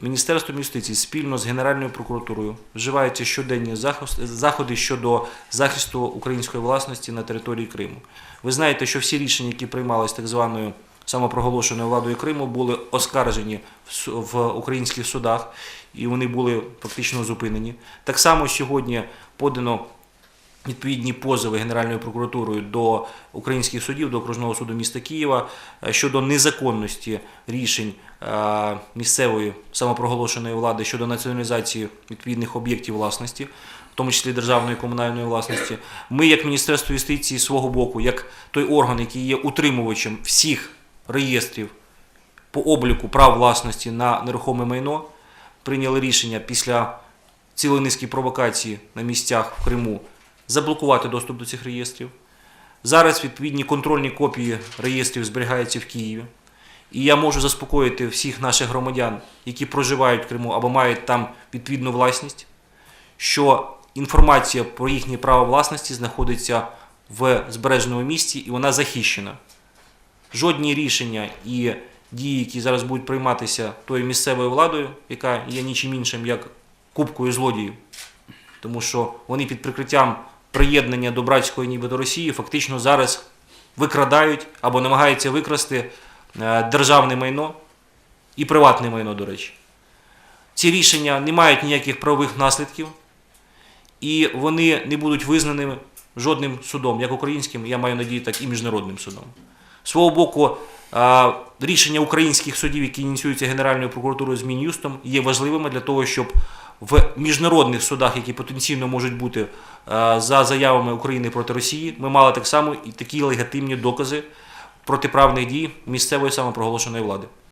Міністерством юстиції спільно з Генеральною прокуратурою вживаються щоденні заходи щодо захисту української власності на території Криму. Ви знаєте, що всі рішення, які приймались так званою самопроголошеною владою Криму, були оскаржені в українських судах, і вони були фактично зупинені. Так само сьогодні подано відповідні позови Генеральною прокуратурою до українських судів, до окружного суду міста Києва е, щодо незаконності рішень е, місцевої самопроголошеної влади щодо націоналізації відповідних об'єктів власності, в тому числі державної і комунальної власності. Ми, як Міністерство юстиції, свого боку, як той орган, який є утримувачем всіх реєстрів по обліку прав власності на нерухоме майно, прийняли рішення після цілої низки провокацій на місцях в Криму заблокувати доступ до цих реєстрів. Зараз відповідні контрольні копії реєстрів зберігаються в Києві. І я можу заспокоїти всіх наших громадян, які проживають в Криму або мають там відповідну власність, що інформація про їхнє право власності знаходиться в збереженому місці і вона захищена. Жодні рішення і дії, які зараз будуть прийматися тою місцевою владою, яка є нічим іншим, як кубкою злодіїв, тому що вони під прикриттям приєднання до братської нібито Росії фактично зараз викрадають або намагаються викрасти е, державне майно і приватне майно, до речі. Ці рішення не мають ніяких правових наслідків, і вони не будуть визнаними жодним судом, як українським, я маю надію, так і міжнародним судом. Свого боку, е, рішення українських судів, які ініціюються Генеральною прокуратурою з Мін'юстом, є важливими для того, щоб в міжнародних судах, які потенційно можуть бути е, за заявами України проти Росії, ми мали так само і такі легітимні докази протиправних дій місцевої самопроголошеної влади.